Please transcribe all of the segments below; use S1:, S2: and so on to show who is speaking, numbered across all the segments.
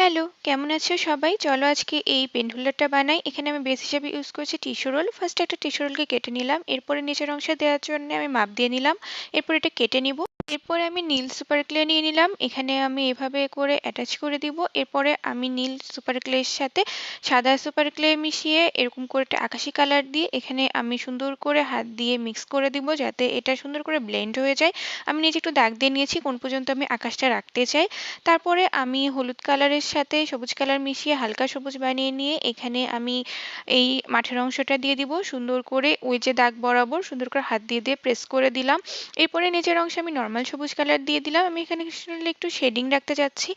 S1: Hello কেমন আছো সবাই? চলো আজকে এই পেন্ডুলারটা বানাই। এখানে আমি বেস হিসাবে ইউজ করছি টিস্যু রোল ফার্স্ট একটা টিস্যু রোলকে কেটে নিলাম। এরপরে নিচের অংশে দেওয়ার জন্য আমি মাপ দিয়ে নিলাম। এরপর এটা কেটে নিব। এরপরে আমি নীল সুপার ক্লে নিয়ে নিলাম। এখানে আমি এভাবে করে অ্যাটাচ করে দিব। এরপরে আমি নীল সুপার ক্লের সাথে সাদা সুপার ক্লে মিশিয়ে এরকম করে একটা আকাশি কালার দিয়ে এখানে আমি সুন্দর করে হাত দিয়ে মিক্স করে দিব যাতে এটা সুন্দর করে ব্লেন্ড হয়ে যায়। আমি নিজে একটু দাগ দিয়ে নিয়েছি, কোন পর্যন্ত আমি আকাশটা রাখতে চাই। তারপরে আমি হলুদ কালারের সাথে সবুজ কালার মিশিয়ে হালকা সবুজ বানিয়ে নিয়ে এখানে আমি এই মাঠের অংশটা দিয়ে দিব। সুন্দর করে ওই যে দাগ বরাবর সুন্দর করে হাত দিয়ে দিয়ে প্রেস করে দিলাম। এরপরে নিচের অংশে আমি নর্মাল সবুজ কালার দিয়ে দিলাম। আমি এখানে একটু শেডিং রাখতে চাচ্ছি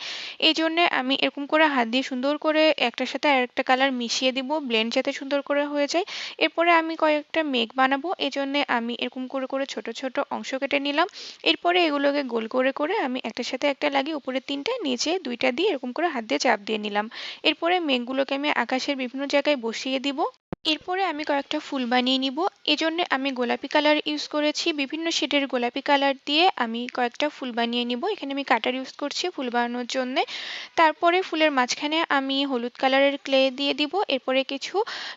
S1: এই জন্য আমি এরকম করে হাত দিয়ে সুন্দর করে একটার সাথে আরেকটা কালার মিশিয়ে দিব ব্লেন্ড যাতে সুন্দর করে হয়ে যায়। এরপরে আমি কয়েকটা মেঘ বানাবো। এই জন্য আমি এরকম করে করে ছোট ছোট অংশ কেটে নিলাম। এরপরে এগুলোকে গোল করে করে আমি একটার সাথে একটা লাগিয়ে উপরে তিনটা, নিচে দুইটা দিয়ে এরকম করে হাত দিয়ে চাপ দিয়ে নিলাম। এরপরে মেঘগুলোকে আমি আকাশের বিভিন্ন জায়গায় বসিয়ে দিব। এরপরে আমি কয়েকটা ফুল বানিয়ে নিব। এজন্য আমি গোলাপি কালার ইউজ করেছি। বিভিন্ন শেডের গোলাপি কালার দিয়ে আমি কয়েকটা ফুল বানিয়ে নিব। এখানে আমি কাটার ইউজ করছি ফুল বানানোর জন্য। তারপরে ফুলের মাঝখানে আমি হলুদ কালারের ক্লে দিয়ে দিব। এরপরে কিছু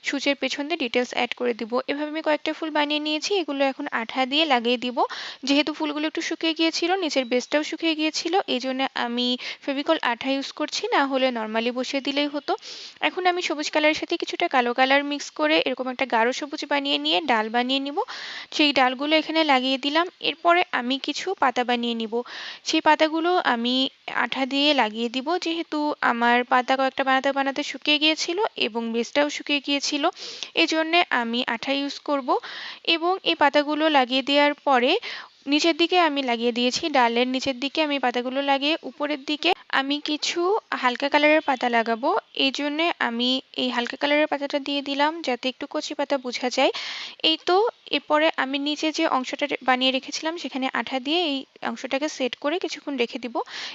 S1: সূচের পেছন ডিটেলস অ্যাড করে দিব। এভাবে আমি কয়েকটা ফুল বানিয়ে নিয়েছি। এগুলো এখন আঠা দিয়ে লাগিয়ে দিব। যেহেতু ফুলগুলো একটু শুকিয়ে গিয়েছিল, নিচের বেসটাও শুকিয়ে গিয়েছিল এই জন্য আমি ফেভিকল আঠা ইউজ করছি। না হলে নর্মালি বসিয়ে দিলেই হতো। এখন আমি সবুজ কালারের সাথে কিছুটা কালো কালার মিক্স করে এরকম একটা গাঢ় সবুজ বানিয়ে নিয়ে ডাল বানিয়ে নিব। সেই ডালগুলো এখানে লাগিয়ে দিলাম। এরপরে আমি কিছু পাতা বানিয়ে নিব। সেই পাতাগুলো আমি আঠা দিয়ে লাগিয়ে দিব। যেহেতু আমার পাতা কয়েকটা বানাতে বানাতে শুকিয়ে গিয়েছিল এবং বেসটাও শুকিয়ে গিয়েছিল এই জন্যে আমি আঠা ইউজ করব। এবং এই পাতাগুলো লাগিয়ে দেওয়ার পরে নিচের দিকে আমি লাগিয়ে দিয়েছি, ডালের নিচের দিকে আমি পাতাগুলো লাগিয়ে, উপরের দিকে আমি কিছু হালকা কালারের পাতা লাগাবো। এই জন্যে আমি এই হালকা কালারের পাতাটা দিয়ে দিলাম যাতে একটু কচি পাতা বোঝা যায়। এই তো, এরপরে আমি নিচে যে অংশটা বানিয়ে রেখেছিলাম সেখানে আঠা দিয়ে এই অংশটাকে সেট করে কিছুক্ষণ রেখে দিব।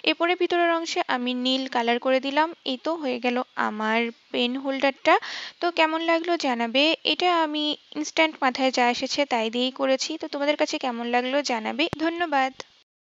S1: এরপরে ভিতরের অংশে আমি নীল কালার করে দিলাম। এই তো হয়ে গেল আমার পেন হোল্ডারটা। তো কেমন লাগল জানাবে? এটা আমি ইনস্ট্যান্ট মাথায় যা এসেছে তাই দিয়েই করেছি। তো তোমাদের কাছে কেমন লাগল জানাবে ধন্যবাদ।